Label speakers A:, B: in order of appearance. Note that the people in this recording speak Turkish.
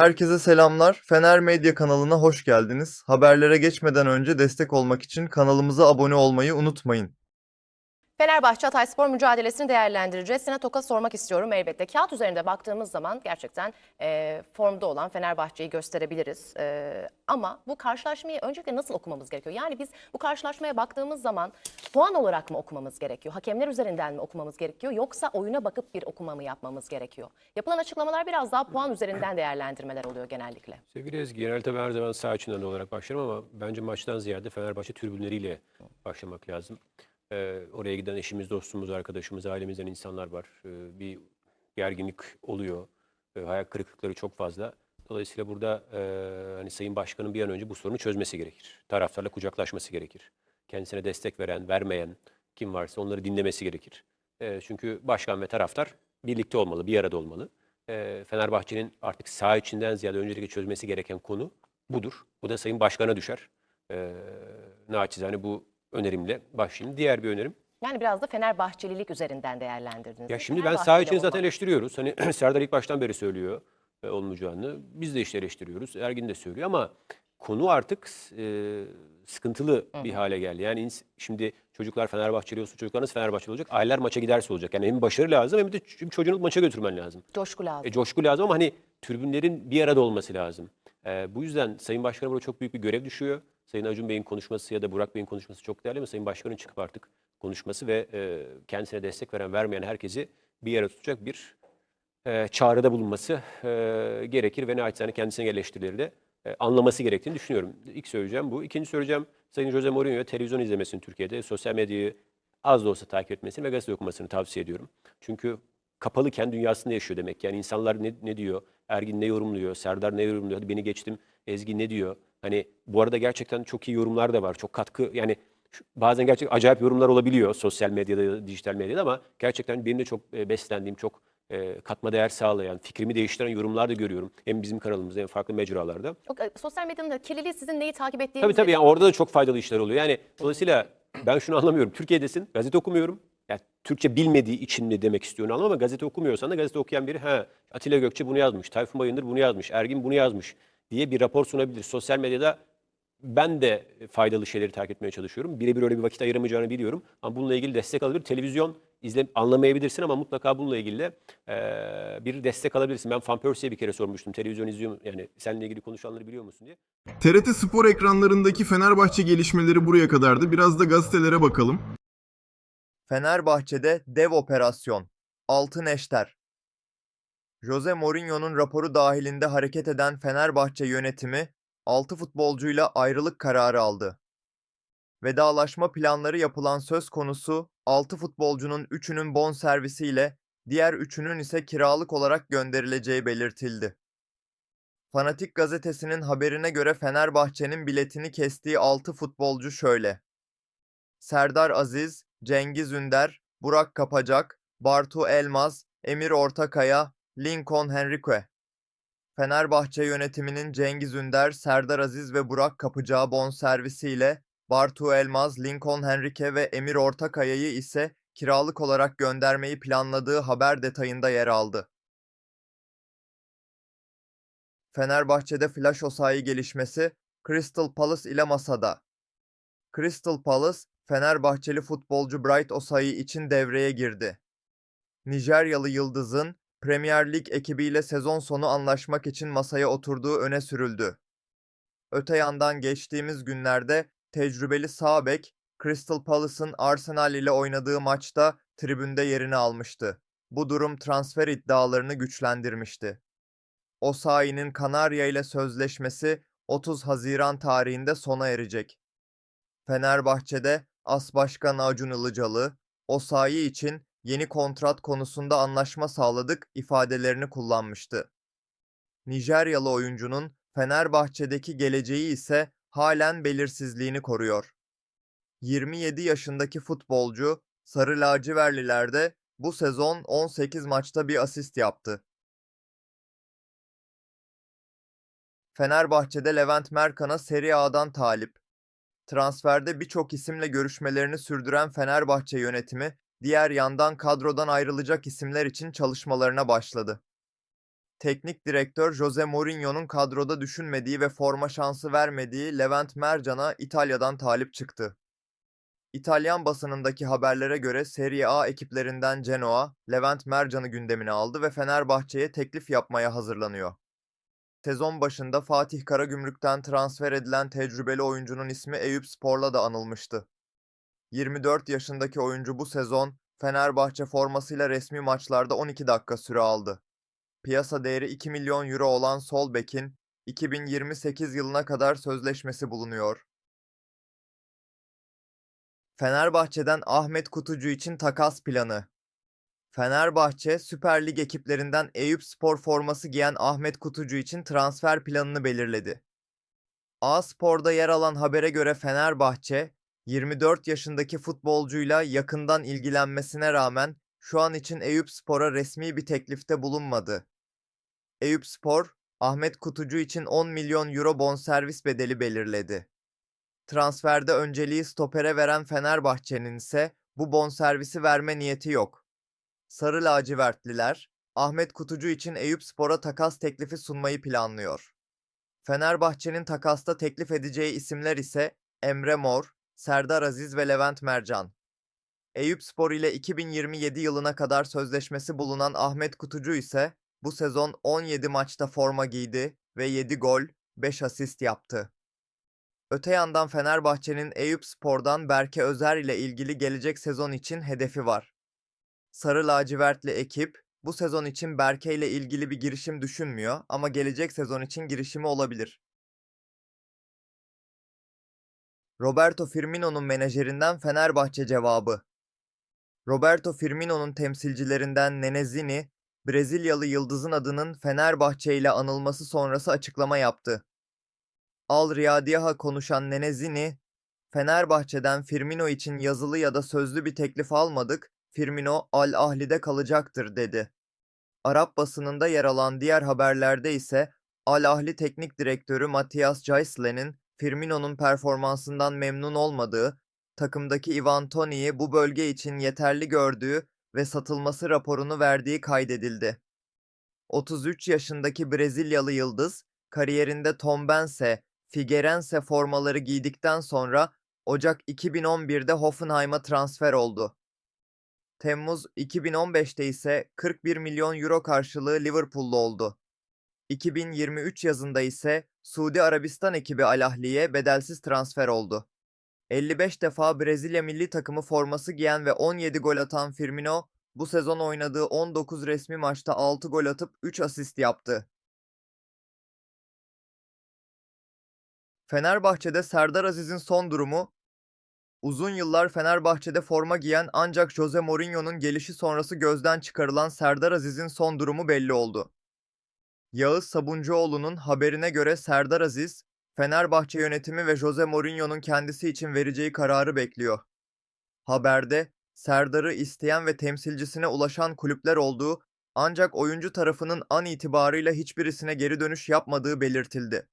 A: Herkese selamlar. Fener Medya kanalına hoş geldiniz. Haberlere geçmeden önce destek olmak için kanalımıza abone olmayı unutmayın.
B: Fenerbahçe Hatayspor mücadelesini değerlendireceğiz. Sana Toka sormak istiyorum elbette. Kağıt üzerinde baktığımız zaman gerçekten e, formda olan Fenerbahçe'yi gösterebiliriz. E, ama bu karşılaşmayı öncelikle nasıl okumamız gerekiyor? Yani biz bu karşılaşmaya baktığımız zaman puan olarak mı okumamız gerekiyor? Hakemler üzerinden mi okumamız gerekiyor? Yoksa oyuna bakıp bir okuma mı yapmamız gerekiyor? Yapılan açıklamalar biraz daha puan üzerinden değerlendirmeler oluyor genellikle.
C: Sevgili Ezgi, genelde ben her zaman sağ içinden olarak başlarım ama bence maçtan ziyade Fenerbahçe tribünleriyle başlamak lazım. Ee, oraya giden eşimiz, dostumuz, arkadaşımız, ailemizden insanlar var. Ee, bir gerginlik oluyor. Ee, hayal kırıklıkları çok fazla. Dolayısıyla burada e, hani Sayın Başkan'ın bir an önce bu sorunu çözmesi gerekir. Taraftarla kucaklaşması gerekir. Kendisine destek veren, vermeyen kim varsa onları dinlemesi gerekir. Ee, çünkü başkan ve taraftar birlikte olmalı, bir arada olmalı. Ee, Fenerbahçe'nin artık saha içinden ziyade öncelikle çözmesi gereken konu budur. Bu da Sayın Başkan'a düşer. Ee, naçizane bu önerimle başlayayım. Diğer bir önerim.
B: Yani biraz da Fenerbahçelilik üzerinden değerlendirdiniz.
C: Ya şimdi ben saha içini zaten eleştiriyoruz. Hani Serdar ilk baştan beri söylüyor e, olmayacağını. Biz de işte eleştiriyoruz. Ergin de söylüyor ama konu artık e, sıkıntılı bir hale geldi. Yani şimdi çocuklar Fenerbahçeli olsa çocuklar nasıl Fenerbahçeli olacak? Aileler maça giderse olacak. Yani hem başarı lazım hem de çocuğunu maça götürmen lazım.
B: Coşku lazım.
C: E, coşku lazım ama hani tribünlerin bir arada olması lazım. E, bu yüzden Sayın Başkan'a burada çok büyük bir görev düşüyor. Sayın Acun Bey'in konuşması ya da Burak Bey'in konuşması çok değerli ama Sayın Başkan'ın çıkıp artık konuşması ve e, kendisine destek veren vermeyen herkesi bir yere tutacak bir e, çağrıda bulunması e, gerekir ve naçizane kendisine eleştirileri de e, anlaması gerektiğini düşünüyorum. İlk söyleyeceğim bu. İkinci söyleyeceğim Sayın Jose Mourinho'ya televizyon izlemesini Türkiye'de, sosyal medyayı az da olsa takip etmesini ve gazete okumasını tavsiye ediyorum. Çünkü kapalı kendi dünyasında yaşıyor demek. Yani insanlar ne, ne diyor, Ergin ne yorumluyor, Serdar ne yorumluyor, hadi beni geçtim, Ezgi ne diyor. Hani bu arada gerçekten çok iyi yorumlar da var, çok katkı yani bazen gerçekten acayip yorumlar olabiliyor sosyal medyada ya da dijital medyada ama gerçekten benim de çok e, beslendiğim, çok e, katma değer sağlayan, fikrimi değiştiren yorumlar da görüyorum. Hem bizim kanalımızda hem farklı mecralarda.
B: Çok, e, sosyal medyanın kirliliği sizin neyi takip
C: Tabii
B: ettiğinizle
C: tabii yani orada da çok faydalı işler oluyor. Yani dolayısıyla ben şunu anlamıyorum. Türkiye'desin, gazete okumuyorum. Türkçe bilmediği için mi demek istiyorsun anlamam ama gazete okumuyorsan da gazete okuyan biri ha Atilla Gökçe bunu yazmış, Tayfun Bayındır bunu yazmış, Ergin bunu yazmış diye bir rapor sunabilir. Sosyal medyada ben de faydalı şeyleri takip etmeye çalışıyorum. Birebir öyle bir vakit ayıramayacağını biliyorum. Ama bununla ilgili destek alabilir. Televizyon izle, anlamayabilirsin ama mutlaka bununla ilgili de eee, bir destek alabilirsin. Ben Van bir kere sormuştum. Televizyon izliyor mu? Yani seninle ilgili konuşanları biliyor musun diye.
D: TRT Spor ekranlarındaki Fenerbahçe gelişmeleri buraya kadardı. Biraz da gazetelere bakalım.
A: Fenerbahçe'de dev operasyon. Altın eşter. Jose Mourinho'nun raporu dahilinde hareket eden Fenerbahçe yönetimi 6 futbolcuyla ayrılık kararı aldı. Vedalaşma planları yapılan söz konusu 6 futbolcunun 3'ünün bonservisiyle diğer 3'ünün ise kiralık olarak gönderileceği belirtildi. Fanatik gazetesinin haberine göre Fenerbahçe'nin biletini kestiği 6 futbolcu şöyle. Serdar Aziz, Cengiz Ünder, Burak Kapacak, Bartu Elmaz, Emir Ortakaya, Lincoln Henrique. Fenerbahçe yönetiminin Cengiz Ünder, Serdar Aziz ve Burak Kapıcı'ya bonservisiyle Bartu Elmaz, Lincoln Henrique ve Emir Ortakaya'yı ise kiralık olarak göndermeyi planladığı haber detayında yer aldı. Fenerbahçe'de flash osayi gelişmesi Crystal Palace ile masada. Crystal Palace, Fenerbahçeli futbolcu Bright Osayi için devreye girdi. Nijeryalı Yıldız'ın Premier Lig ekibiyle sezon sonu anlaşmak için masaya oturduğu öne sürüldü. Öte yandan geçtiğimiz günlerde tecrübeli sağ bek Crystal Palace'ın Arsenal ile oynadığı maçta tribünde yerini almıştı. Bu durum transfer iddialarını güçlendirmişti. Osayi'nin Kanarya ile sözleşmesi 30 Haziran tarihinde sona erecek. Fenerbahçe'de As Başkanı Acun Ilıcalı, Osayi için yeni kontrat konusunda anlaşma sağladık ifadelerini kullanmıştı. Nijeryalı oyuncunun Fenerbahçe'deki geleceği ise halen belirsizliğini koruyor. 27 yaşındaki futbolcu Sarı Laciverliler'de bu sezon 18 maçta bir asist yaptı. Fenerbahçe'de Levent Merkan'a Serie A'dan talip. Transferde birçok isimle görüşmelerini sürdüren Fenerbahçe yönetimi diğer yandan kadrodan ayrılacak isimler için çalışmalarına başladı. teknik direktör Jose Mourinho'nun kadroda düşünmediği ve forma şansı vermediği Levent Mercan'a İtalya'dan talip çıktı. İtalyan basınındaki haberlere göre Serie A ekiplerinden Genoa, Levent Mercan'ı gündemine aldı ve Fenerbahçe'ye teklif yapmaya hazırlanıyor. Sezon başında Fatih Karagümrük'ten transfer edilen tecrübeli oyuncunun ismi Eyüpspor'la da anılmıştı. 24 yaşındaki oyuncu bu sezon Fenerbahçe formasıyla resmi maçlarda 12 dakika süre aldı. Piyasa değeri 2 milyon euro olan sol bekin 2028 yılına kadar sözleşmesi bulunuyor. Fenerbahçe'den Ahmet Kutucu için takas planı. Fenerbahçe, Süper Lig ekiplerinden Eyüpspor forması giyen Ahmet Kutucu için transfer planını belirledi. A-Spor'da yer alan habere göre Fenerbahçe, 24 yaşındaki futbolcuyla yakından ilgilenmesine rağmen şu an için Eyüpspor'a resmi bir teklifte bulunmadı. Eyüpspor, Ahmet Kutucu için 10 milyon euro bonservis bedeli belirledi. Transferde önceliği stopere veren Fenerbahçe'nin ise bu bonservisi verme niyeti yok. Sarı lacivertliler, Ahmet Kutucu için Eyüpspor'a takas teklifi sunmayı planlıyor. Fenerbahçe'nin takasta teklif edeceği isimler ise Emre Mor, Serdar Aziz ve Levent Mercan. Eyüpspor ile 2027 yılına kadar sözleşmesi bulunan Ahmet Kutucu ise bu sezon 17 maçta forma giydi ve 7 gol, 5 asist yaptı. Öte yandan Fenerbahçe'nin Eyüpspor'dan Berke Özer ile ilgili gelecek sezon için hedefi var. Sarı lacivertli ekip bu sezon için Berke ile ilgili bir girişim düşünmüyor ama gelecek sezon için girişimi olabilir. Roberto Firmino'nun menajerinden Fenerbahçe cevabı. Roberto Firmino'nun temsilcilerinden Nenezini, Brezilyalı yıldızın adının Fenerbahçe ile anılması sonrası açıklama yaptı. Al Riyadiyaha konuşan Nenezini, Fenerbahçe'den Firmino için yazılı ya da sözlü bir teklif almadık, Firmino Al Ahli'de kalacaktır dedi. Arap basınında yer alan diğer haberlerde ise Al Ahli Teknik Direktörü Matias Caisle'nin Firmino'nun performansından memnun olmadığı, takımdaki Ivan Toney'i bu bölge için yeterli gördüğü ve satılması raporunu verdiği kaydedildi. 33 yaşındaki Brezilyalı yıldız, kariyerinde Tombense, Figueirense formaları giydikten sonra Ocak 2011'de Hoffenheim'a transfer oldu. Temmuz 2015'te ise 41 milyon euro karşılığı Liverpool'lu oldu. 2023 yazında ise Suudi Arabistan ekibi Al Ahli'ye bedelsiz transfer oldu. 55 defa Brezilya milli takımı forması giyen ve 17 gol atan Firmino, bu sezon oynadığı 19 resmi maçta 6 gol atıp 3 asist yaptı. Fenerbahçe'de Serdar Aziz'in son durumu, uzun yıllar Fenerbahçe'de forma giyen ancak Jose Mourinho'nun gelişi sonrası gözden çıkarılan Serdar Aziz'in son durumu belli oldu. Yağız Sabuncuoğlu'nun haberine göre Serdar Aziz, Fenerbahçe yönetimi ve Jose Mourinho'nun kendisi için vereceği kararı bekliyor. Haberde, Serdar'ı isteyen ve temsilcisine ulaşan kulüpler olduğu ancak oyuncu tarafının an itibarıyla hiçbirisine geri dönüş yapmadığı belirtildi.